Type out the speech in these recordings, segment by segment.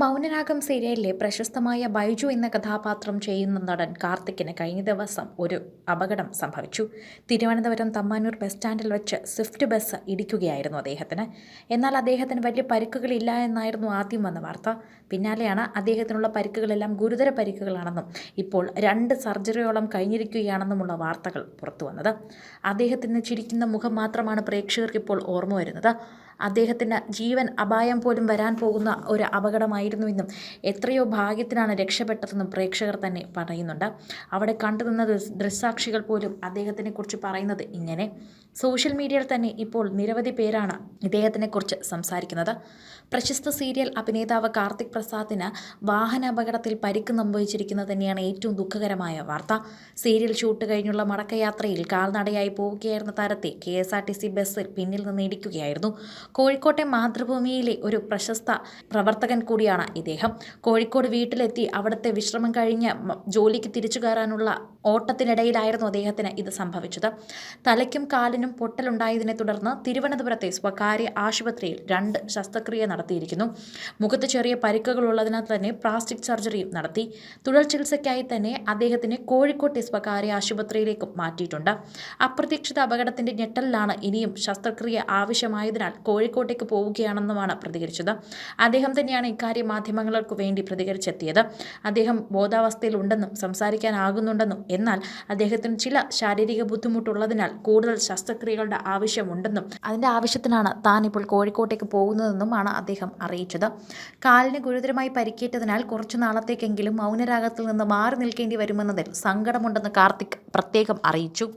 മൗനരാഗം സീരിയലിലെ പ്രശസ്തമായ ബൈജു എന്ന കഥാപാത്രം ചെയ്യുന്ന നടൻ കാർത്തിക്കിന് കഴിഞ്ഞ ദിവസം ഒരു അപകടം സംഭവിച്ചു. തിരുവനന്തപുരം തമ്മാനൂർ ബസ് സ്റ്റാൻഡിൽ വെച്ച് സ്വിഫ്റ്റ് ബസ് ഇടിക്കുകയായിരുന്നു അദ്ദേഹത്തിന്. എന്നാൽ അദ്ദേഹത്തിന് വലിയ പരിക്കുകളില്ല എന്നായിരുന്നു ആദ്യം വന്ന വാർത്ത. പിന്നാലെയാണ് അദ്ദേഹത്തിനുള്ള പരിക്കുകളെല്ലാം ഗുരുതര പരിക്കുകളാണെന്നും ഇപ്പോൾ രണ്ട് സർജറിയോളം കഴിഞ്ഞിരിക്കുകയാണെന്നുമുള്ള വാർത്തകൾ പുറത്തു വന്നത് അദ്ദേഹത്തിന് ചിരിക്കുന്ന മുഖം മാത്രമാണ് പ്രേക്ഷകർക്ക് ഇപ്പോൾ ഓർമ്മ വരുന്നത്. അദ്ദേഹത്തിന് ജീവൻ അപായം പോലും വരാൻ പോകുന്ന ഒരു അപകടമായിരുന്നു എന്നും എത്രയോ ഭാഗ്യത്തിനാണ് രക്ഷപ്പെട്ടതെന്നും പ്രേക്ഷകർ തന്നെ പറയുന്നുണ്ട്. അവിടെ കണ്ടുനിന്ന ദൃസാക്ഷികൾ പോലും അദ്ദേഹത്തിനെ കുറിച്ച് പറയുന്നത് ഇങ്ങനെ. സോഷ്യൽ മീഡിയയിൽ തന്നെ ഇപ്പോൾ നിരവധി പേരാണ് ഇദ്ദേഹത്തിനെക്കുറിച്ച് സംസാരിക്കുന്നത്. പ്രശസ്ത സീരിയൽ അഭിനേതാവ് കാർത്തിക് പ്രസാദിന് വാഹന അപകടത്തിൽ പരിക്ക് സംഭവിച്ചിരിക്കുന്നത് തന്നെയാണ് ഏറ്റവും ദുഃഖകരമായ വാർത്ത. സീരിയൽ ഷൂട്ട് കഴിഞ്ഞുള്ള മടക്കയാത്രയിൽ കാൽനടയായി പോവുകയായിരുന്ന താരത്തെ K S R T C ബസ്സിൽ പിന്നിൽ നിന്ന് ഇടിക്കുകയായിരുന്നു. കോഴിക്കോട്ടെ മാതൃഭൂമിയിലെ ഒരു പ്രശസ്ത പ്രവർത്തകൻ കൂടിയാണ് ഇദ്ദേഹം. കോഴിക്കോട് വീട്ടിലെത്തി അവിടുത്തെ വിശ്രമം കഴിഞ്ഞ് ജോലിക്ക് തിരിച്ചു കയറാനുള്ള ഓട്ടത്തിനിടയിലായിരുന്നു അദ്ദേഹത്തിന് ഇത് സംഭവിച്ചത്. തലയ്ക്കും കാലിനും പൊട്ടലുണ്ടായതിനെ തുടർന്ന് തിരുവനന്തപുരത്തെ സ്വകാര്യ ആശുപത്രിയിൽ രണ്ട് ശസ്ത്രക്രിയ നടത്തിയിരിക്കുന്നു. മുഖത്ത് ചെറിയ പരിക്കുകൾ ഉള്ളതിനാൽ തന്നെ പ്ലാസ്റ്റിക് സർജറിയും നടത്തി. തുടർ ചികിത്സയ്ക്കായി തന്നെ അദ്ദേഹത്തിനെ കോഴിക്കോട്ടെ സ്വകാര്യ ആശുപത്രിയിലേക്കും മാറ്റിയിട്ടുണ്ട്. അപ്രതീക്ഷിത അപകടത്തിന്റെ ഞെട്ടലിലാണ് ഇനിയും ശസ്ത്രക്രിയ ആവശ്യമായതിനാൽ കോഴിക്കോട്ടേക്ക് പോവുകയാണെന്നുമാണ് പ്രതികരിച്ചത്. അദ്ദേഹം തന്നെയാണ് ഇക്കാര്യം മാധ്യമങ്ങൾക്ക് വേണ്ടി പ്രതികരിച്ചെത്തിയത്. അദ്ദേഹം ബോധാവസ്ഥയിൽ ഉണ്ടെന്നും സംസാരിക്കാനാകുന്നുണ്ടെന്നും എന്നാൽ അദ്ദേഹത്തിന് ചില ശാരീരിക ബുദ്ധിമുട്ടുള്ളതിനാൽ കൂടുതൽ ശസ്ത്രക്രിയകളുടെ ആവശ്യമുണ്ടെന്നും അതിന്റെ ആവശ്യത്തിനാണ് താൻ ഇപ്പോൾ കോഴിക്കോട്ടേക്ക് പോകുന്നതെന്നുമാണ് അദ്ദേഹം അറിയിച്ചത്. കാലിന് ഗുരുതരമായി പരിക്കേറ്റതിനാൽ കുറച്ചു നാളത്തേക്കെങ്കിലും മൗനരാഗത്തിൽ നിന്ന് മാറി നിൽക്കേണ്ടി വരുമെന്നതിൽ സങ്കടമുണ്ടെന്ന് കാർത്തിക് പ്രത്യേകം അറിയിച്ചു.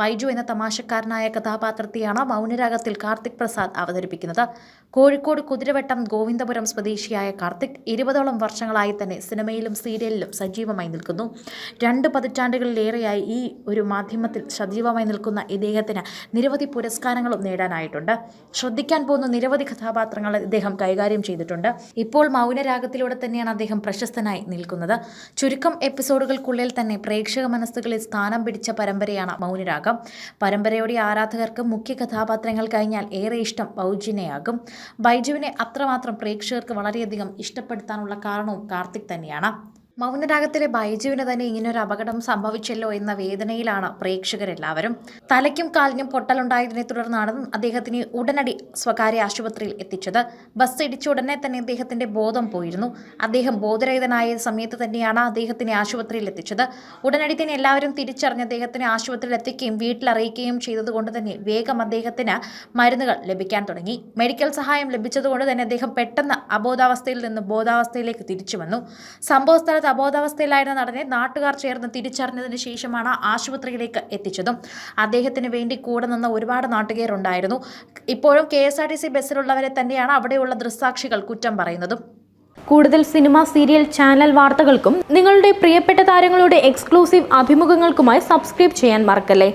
ബൈജു എന്ന തമാശക്കാരനായ കഥാപാത്രത്തെയാണ് മൗനരാഗത്തിൽ കാർത്തിക് പ്രസാദ് അവതരിപ്പിക്കുന്നത്. കോഴിക്കോട് കുതിരവട്ടം ഗോവിന്ദപുരം സ്വദേശിയായ കാർത്തിക് ഇരുപതോളം വർഷങ്ങളായി തന്നെ സിനിമയിലും സീരിയലിലും സജീവമായി നിൽക്കുന്നു. രണ്ട് പതിറ്റാണ്ടുകളിലേറെയായി ഈ ഒരു മാധ്യമത്തിൽ സജീവമായി നിൽക്കുന്ന ഇദ്ദേഹത്തിന് നിരവധി പുരസ്കാരങ്ങളും നേടാനായിട്ടുണ്ട്. ശ്രദ്ധിക്കാൻ പോകുന്ന നിരവധി കഥാപാത്രങ്ങൾ ഇദ്ദേഹം കൈകാര്യം ചെയ്തിട്ടുണ്ട്. ഇപ്പോൾ മൗനരാഗത്തിലൂടെ തന്നെയാണ് അദ്ദേഹം പ്രശസ്തനായി നിൽക്കുന്നത്. ചുരുക്കം എപ്പിസോഡുകൾക്കുള്ളിൽ തന്നെ പ്രേക്ഷക മനസ്സുകളിൽ സ്ഥാനം പിടിച്ച പരമ്പരയാണ് മൗനരാഗം. പരമ്പരയുടെ ആരാധകർക്ക് മുഖ്യ കഥാപാത്രങ്ങൾ കഴിഞ്ഞാൽ ഏറെ ഇഷ്ടം ബൗജിനെയാകും ബൈജുവിനെ അത്രമാത്രം പ്രേക്ഷകർക്ക് വളരെയധികം ഇഷ്ടപ്പെടുത്താനുള്ള കാരണവും കാർത്തിക് തന്നെയാണ്. മൗനരാഗത്തിലെ ബൈജുവിന് തന്നെ ഇങ്ങനൊരു അപകടം സംഭവിച്ചല്ലോ എന്ന വേദനയിലാണ് പ്രേക്ഷകരെല്ലാവരും. തലയ്ക്കും കാലിനും പൊട്ടലുണ്ടായതിനെ തുടർന്നാണ് അദ്ദേഹത്തിന് ഉടനടി സ്വകാര്യ ആശുപത്രിയിൽ എത്തിച്ചത്. ബസ് ഇടിച്ച ഉടനെ തന്നെ അദ്ദേഹത്തിന്റെ ബോധം പോയിരുന്നു. അദ്ദേഹം ബോധരഹിതനായ സമയത്ത് തന്നെയാണ് അദ്ദേഹത്തിനെ ആശുപത്രിയിൽ എത്തിച്ചത്. ഉടനടി തന്നെ എല്ലാവരും തിരിച്ചറിഞ്ഞ് അദ്ദേഹത്തിനെ ആശുപത്രിയിൽ എത്തിക്കുകയും വീട്ടിലറിയിക്കുകയും ചെയ്തതുകൊണ്ട് തന്നെ വേഗം അദ്ദേഹത്തിന് മരുന്നുകൾ ലഭിക്കാൻ തുടങ്ങി. മെഡിക്കൽ സഹായം ലഭിച്ചതുകൊണ്ട് തന്നെ അദ്ദേഹം പെട്ടെന്ന് അബോധാവസ്ഥയിൽ നിന്ന് ബോധാവസ്ഥയിലേക്ക് തിരിച്ചു വന്നു. സംഭവ സ്ഥലത്ത് അബോധാവസ്ഥയിലായിരുന്ന നടനെ നാട്ടുകാർ ചേർന്ന് തിരിച്ചറിഞ്ഞതിന് ശേഷമാണ് ആശുപത്രിയിലേക്ക് എത്തിച്ചതും. അദ്ദേഹത്തിന് വേണ്ടി കൂടെ നിന്ന ഒരുപാട് നാട്ടുകാരുണ്ടായിരുന്നു ഇപ്പോഴും K S R T C ബസ്സിലുള്ളവരെ തന്നെയാണ് അവിടെയുള്ള ദൃക്സാക്ഷികൾ കുറ്റം പറയുന്നതും. കൂടുതൽ സിനിമ സീരിയൽ ചാനൽ വാർത്തകൾക്കും നിങ്ങളുടെ പ്രിയപ്പെട്ട താരങ്ങളുടെ എക്സ്ക്ലൂസീവ് അഭിമുഖങ്ങൾക്കുമായി സബ്സ്ക്രൈബ് ചെയ്യാൻ മറക്കല്ലേ?